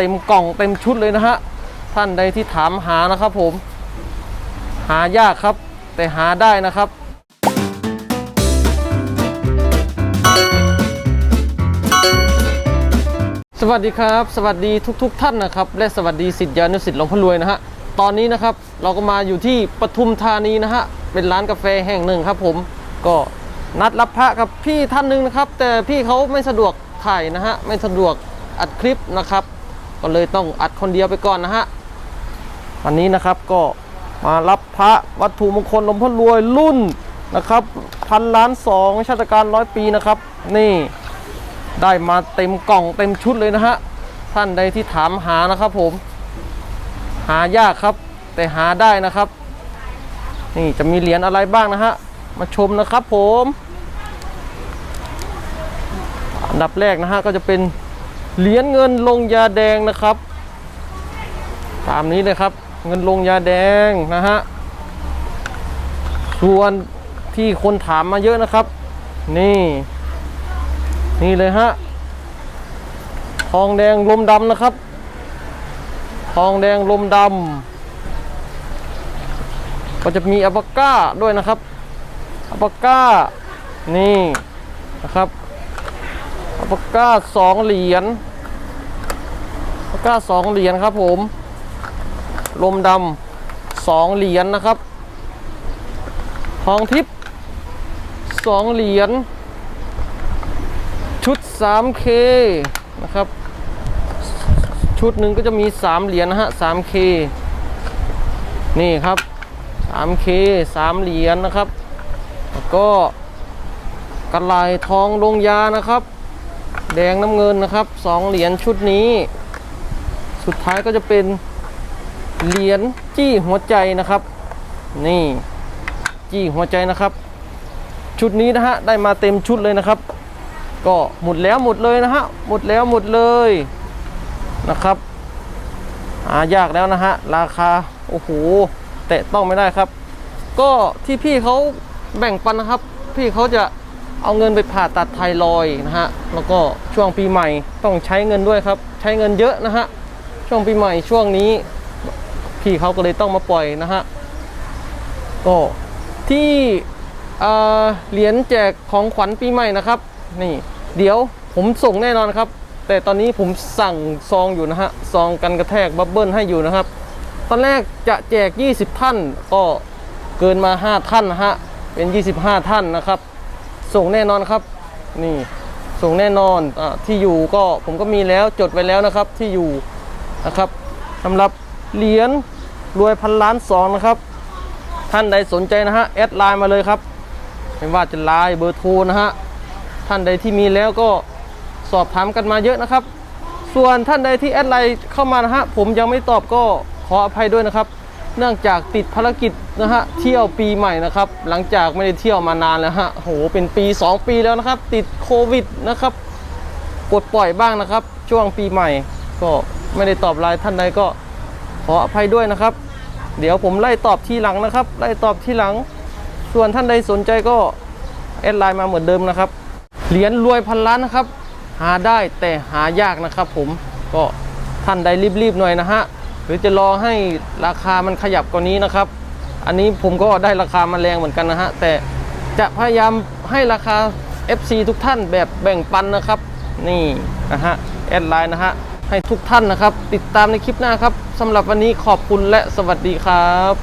เต็มกล่องเต็มชุดเลยนะฮะท่านใดที่ถามหานะครับผม หายากครับ แต่หาได้นะครับสวัสดีครับ สวัสดีทุกๆท่านนะครับ และสวัสดีสิทธิานุสิทธิ์หลวงพ่อรวยนะฮะตอนนี้นะครับเราก็มาอยู่ที่ปทุมธานีนะฮะเป็นร้านกาแฟแห่งหนึ่งครับผมก็นัดรับพระกับพี่ท่านหนึ่งนะครับ แต่พี่เขาไม่สะดวกถ่ายนะฮะไม่สะดวกอัดคลิปนะครับ ก็เลยต้องอัดคนเดียวไปก่อนนะฮะวันนี้นะครับก็มารับพระวัตถุมงคลหลวงพ่อรวยรุ่นนะครับพันล้านสองชาติการร้อยปีนะครับ นี่ได้มาเต็มกล่องเต็มชุดเลยนะฮะท่านใดที่ถามหานะครับผม หายากครับ แต่หาได้นะครับ นี่จะมีเหรียญอะไรบ้างนะฮะมาชมนะครับผม อันดับแรกนะฮะก็จะเป็น เหรียญเงินลงยาแดงนะครับ ตามนี้เลยครับ เงินลงยาแดงนะฮะส่วนที่คนถามมาเยอะนะครับ นี่ นี่เลยฮะทองแดงลมดำนะครับ ทองแดงลมดำก็จะมีอัปปาก้าด้วยนะครับอัปปาก้า นี่นะครับอัปปาก้าสองเหรียญ ก้าสองเหรียญครับผม ลมดำสองเหรียญนะครับ ทองทิพย์สองเหรียญ ชุด 3K นะครับ ชุดหนึ่งก็จะมี 3 เหรียญนะฮะ 3K นี่ครับ 3K 3 เหรียญนะครับ แล้วก็กระไหลทองลงยานะครับ แดงน้ำเงินนะครับ 2 เหรียญชุดนี้ สุดท้ายก็จะเป็นเหรียญจี้หัวใจนะครับ นี่จี้หัวใจนะครับ ชุดนี้นะฮะได้มาเต็มชุดเลยนะครับ ก็หมดแล้วหมดเลยนะฮะหมดแล้วหมดเลยนะครับหายากแล้วนะฮะราคาโอ้โหแตะต้องไม่ได้ครับ ก็ที่พี่เขาแบ่งปันนะครับ พี่เขาจะเอาเงินไปผ่าตัดไทรอยนะฮะแล้วก็ช่วงปีใหม่ต้องใช้เงินด้วยครับ ใช้เงินเยอะนะฮะ ช่วงปีใหม่ช่วงนี้พี่เขาก็เลยต้องมาปล่อยนะฮะก็ที่เหรียญแจกของขวัญปีใหม่นะครับ นี่ เดี๋ยวผมส่งแน่นอนครับ แต่ตอนนี้ผมสั่งซองอยู่นะฮะซองกันกระแทกบับเบิ้ลให้อยู่นะครับ ตอนแรกจะแจก 20 ท่าน ก็เกินมา 5 ท่านนะฮะเป็น 25 ท่านนะครับ ส่งแน่นอนครับ นี่ส่งแน่นอนอที่อยู่ก็ผมก็มีแล้วจดไว้แล้วนะครับที่อยู่ นะครับสำหรับเหรียญรวยพันล้านสองนะครับ ท่านใดสนใจนะฮะแอดไลน์มาเลยครับ ไม่ว่าจะไลน์เบอร์โทรนะฮะท่านใดที่มีแล้วก็สอบถามกันมาเยอะนะครับ ส่วนท่านใดที่แอดไลน์เข้ามานะฮะผมยังไม่ตอบก็ขออภัยด้วยนะครับ เนื่องจากติดภารกิจนะฮะเที่ยวปีใหม่นะครับ หลังจากไม่ได้เที่ยวมานานแล้วฮะโหเป็นปี 2 ปีแล้วนะครับ ติดโควิดนะครับปลดปล่อยบ้างนะครับ ช่วงปีใหม่ ก็ไม่ได้ตอบไลน์ท่านใดก็ขออภัยด้วยนะครับ เดี๋ยวผมไล่ตอบทีหลังนะครับ ไล่ตอบทีหลัง ส่วนท่านใดสนใจก็แอดไลน์มาเหมือนเดิมนะครับ เหรียญรวยพันล้านนะครับ หาได้แต่หายากนะครับ ผมก็ท่านใดรีบๆหน่อยนะฮะหรือจะรอให้ราคามันขยับกว่านี้นะครับ อันนี้ผมก็ได้ราคามาแรงเหมือนกันนะฮะแต่จะพยายามให้ราคา FC ทุกท่านแบบแบ่งปันนะครับ นี่นะฮะแอดไลน์นะฮะ ให้ทุกท่านนะครับ ติดตามในคลิปหน้าครับสำหรับวันนี้ขอบคุณและสวัสดีครับ